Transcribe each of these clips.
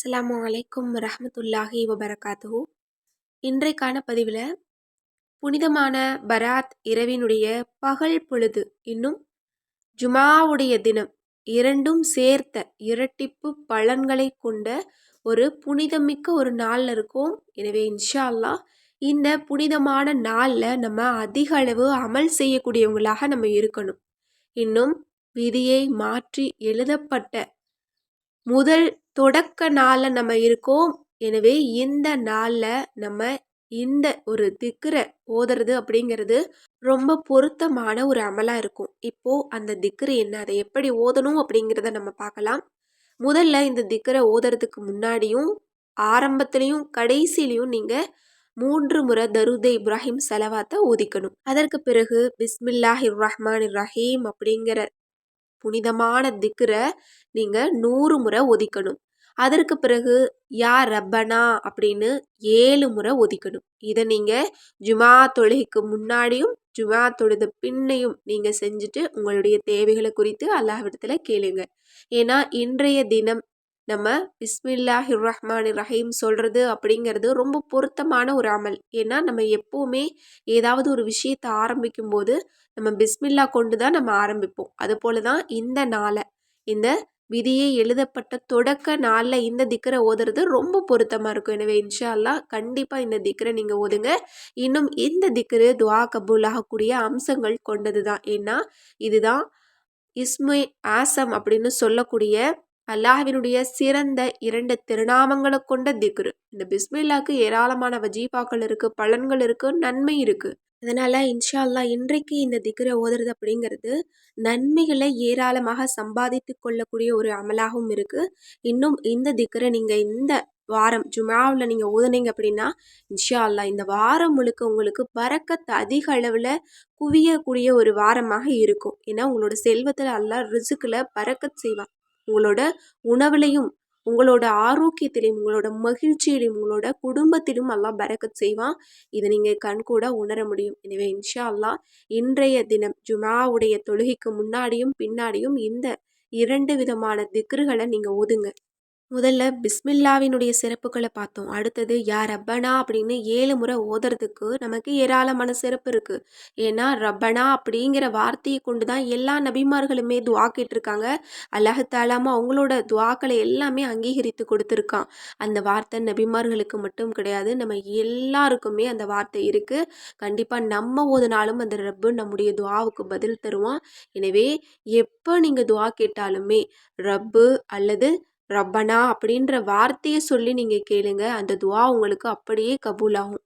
அஸ்லாம் அலைக்கும் ரஹமத்துல்லாஹி வபரகாத்து இன்றைக்கான பதிவில் புனிதமான பராத் இரவினுடைய பகல் பொழுது இன்னும் ஜுமாவுடைய தினம் இரண்டும் சேர்த்த இரட்டிப்பு பலன்களை கொண்ட ஒரு புனிதமிக்க ஒரு நாளில் இருக்கும். எனவே இன்ஷா அல்லா இந்த புனிதமான நாளில் நம்ம அதிக அளவு அமல் செய்யக்கூடியவங்களாக நம்ம இருக்கணும். இன்னும் விதியை மாற்றி எழுதப்பட்ட முதல் தொடக்க நாளில் நம்ம இருக்கோம். எனவே இந்த நாளில் நம்ம இந்த ஒரு திக்கரை ஓதுறது அப்படிங்கிறது ரொம்ப பொருத்தமான ஒரு அமலாக இருக்கும். இப்போது அந்த திக்ரு என்ன அதை எப்படி ஓதணும் அப்படிங்கிறத நம்ம பார்க்கலாம். முதல்ல இந்த திக்கரை ஓதுறதுக்கு முன்னாடியும் ஆரம்பத்துலேயும் கடைசிலையும் நீங்கள் மூன்று முறை தருத இப்ராஹிம் செலவாத்தை ஓதிக்கணும். அதற்கு பிறகு பிஸ்மில்லாஹிர் ரஹ்மான் ரஹீம் அப்படிங்கிற புனிதமான திக்கரை நீங்கள் நூறு முறை ஒதிக்கணும். அதற்கு பிறகு யா ரப்பனா அப்படின்னு ஏழு முறை ஒதிக்கணும். இதை நீங்கள் ஜுமா தொழுகைக்கு முன்னாடியும் ஜுமா தொழுத பின்னையும் நீங்கள் செஞ்சுட்டு உங்களுடைய தேவைகளை குறித்து அல்லாஹ்விடத்தில் கேளுங்க. ஏன்னா இன்றைய தினம் நம்ம பிஸ்மில்லாஹி ரஹ்மான் ரஹீம் சொல்கிறது அப்படிங்கிறது ரொம்ப பொருத்தமான ஒரு அமல். ஏன்னா நம்ம எப்போவுமே ஏதாவது ஒரு விஷயத்தை ஆரம்பிக்கும் போது நம்ம பிஸ்மில்லா கொண்டு தான் நம்ம ஆரம்பிப்போம். அதுபோல தான் இந்த நாளை. இந்த விதியை எழுதப்பட்ட தொடக்க நாளில் இந்த திக்கரை ஓதுறது ரொம்ப பொருத்தமாக இருக்கும். எனவே இன்ஷா அல்லா கண்டிப்பாக இந்த திக்கரை நீங்கள் ஓதுங்க. இன்னும் இந்த திக்கரு துவா கபூல் ஆகக்கூடிய அம்சங்கள் கொண்டது தான் ஏன்னா இதுதான் இஸ்மை ஆசம் அப்படின்னு சொல்லக்கூடிய அல்லாஹினுடைய சிறந்த இரண்டு திருநாமங்களை கொண்ட திக்ரு. இந்த பிஸ்மில்லாக்கு ஏராளமான வஜீபாக்கள் இருக்குது பலன்கள் இருக்குது நன்மை இருக்குது அதனால் இன்ஷா அல்லா இன்றைக்கு இந்த திக்ரை ஓதுறது அப்படிங்கிறது நன்மைகளை ஏராளமாக சம்பாதித்து கொள்ளக்கூடிய ஒரு அமலாகவும் இருக்குது இன்னும் இந்த திக்ரை நீங்கள் இந்த வாரம் ஜுமாவில் நீங்கள் ஓதுனீங்க அப்படின்னா இன்ஷா அல்லா இந்த வாரம் முழுக்க உங்களுக்கு பறக்கத்து அதிக அளவில் குவியக்கூடிய ஒரு வாரமாக இருக்கும். ஏன்னா உங்களோட செல்வத்தில் அல்லா ரிசுக்கில் பறக்கத் செய்வான். உங்களோட உணவுலையும் உங்களோட ஆரோக்கியத்திலையும் உங்களோட மகிழ்ச்சியிலையும் உங்களோட குடும்பத்திலும் எல்லாம் பரக்கத் செய்வான். இதை நீங்கள் கண்கூட உணர முடியும். எனவே இன்ஷா அல்லா இன்றைய தினம் ஜுமாவுடைய தொழுகைக்கு முன்னாடியும் பின்னாடியும் இந்த இரண்டு விதமான திக்ருகளை நீங்கள் ஓதுங்க. முதல்ல பிஸ்மில்லாவினுடைய சிறப்புகளை பார்த்தோம். அடுத்தது யா ரப்பனா அப்படின்னு ஏழு முறை ஓதுறதுக்கு நமக்கு ஏராளமான சிறப்பு இருக்குது ஏன்னா ரப்பனா அப்படிங்கிற வார்த்தையை கொண்டு தான் எல்லா நபிமார்களுமே துவா கேட்டிருக்காங்க. அல்லாஹாலாமா அவங்களோட துவாக்களை எல்லாமே அங்கீகரித்து கொடுத்துருக்கான். அந்த வார்த்தை நபிமார்களுக்கு மட்டும் கிடையாது நம்ம எல்லாருக்குமே அந்த வார்த்தை இருக்குது கண்டிப்பாக நம்ம ஓதுனாலும் அந்த ரப்பு நம்முடைய துவாவுக்கு பதில் தருவான். எனவே எப்போ நீங்கள் துவா கேட்டாலுமே ரப்பு அல்லது ரப்பனா அப்படின்ற வார்த்தையை சொல்லி நீங்கள் கேளுங்க. அந்த துவா உங்களுக்கு அப்படியே கபூலாகும்.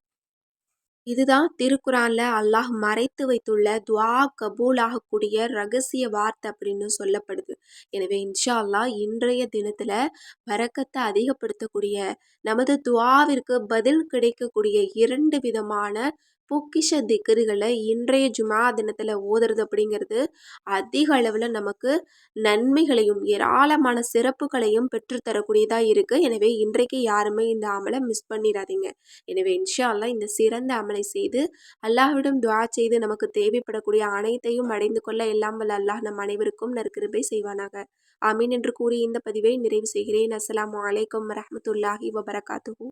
இதுதான் திருக்குறானில் அல்லாஹ் மறைத்து வைத்துள்ள துவா கபூல் ஆகக்கூடிய ரகசிய வார்த்தை அப்படின்னு சொல்லப்படுது. எனவே இன்ஷா அல்லாஹ் இன்றைய தினத்தில் வரக்கத்தை அதிகப்படுத்தக்கூடிய நமது துவாவிற்கு பதில் கிடைக்கக்கூடிய இரண்டு விதமான பொக்கிஷ திக்கர்களை இன்றைய ஜுமா தினத்தில் ஓதுறது அப்படிங்கிறது அதிக அளவில் நமக்கு நன்மைகளையும் ஏராளமான சிறப்புகளையும் பெற்றுத்தரக்கூடியதாக இருக்குது எனவே இன்றைக்கு யாருமே இந்த அமலை மிஸ் பண்ணிடாதீங்க எனவே இன்ஷா அல்லா இந்த சிறந்த அமலை செய்து அல்லாஹ்விடம் துவா செய்து நமக்கு தேவைப்படக்கூடிய அனைத்தையும் அடைந்து கொள்ள எல்லாம் வல்ல அல்லாஹ் நம் அனைவருக்கும் நற்கிருபை செய்வானாக. ஆமீன் என்று கூறி இந்த பதிவை நிறைவு செய்கிறேன். அஸ்லாம் வலைக்கம் வரமத்துல்லாஹி வபரகாத்துஹூ.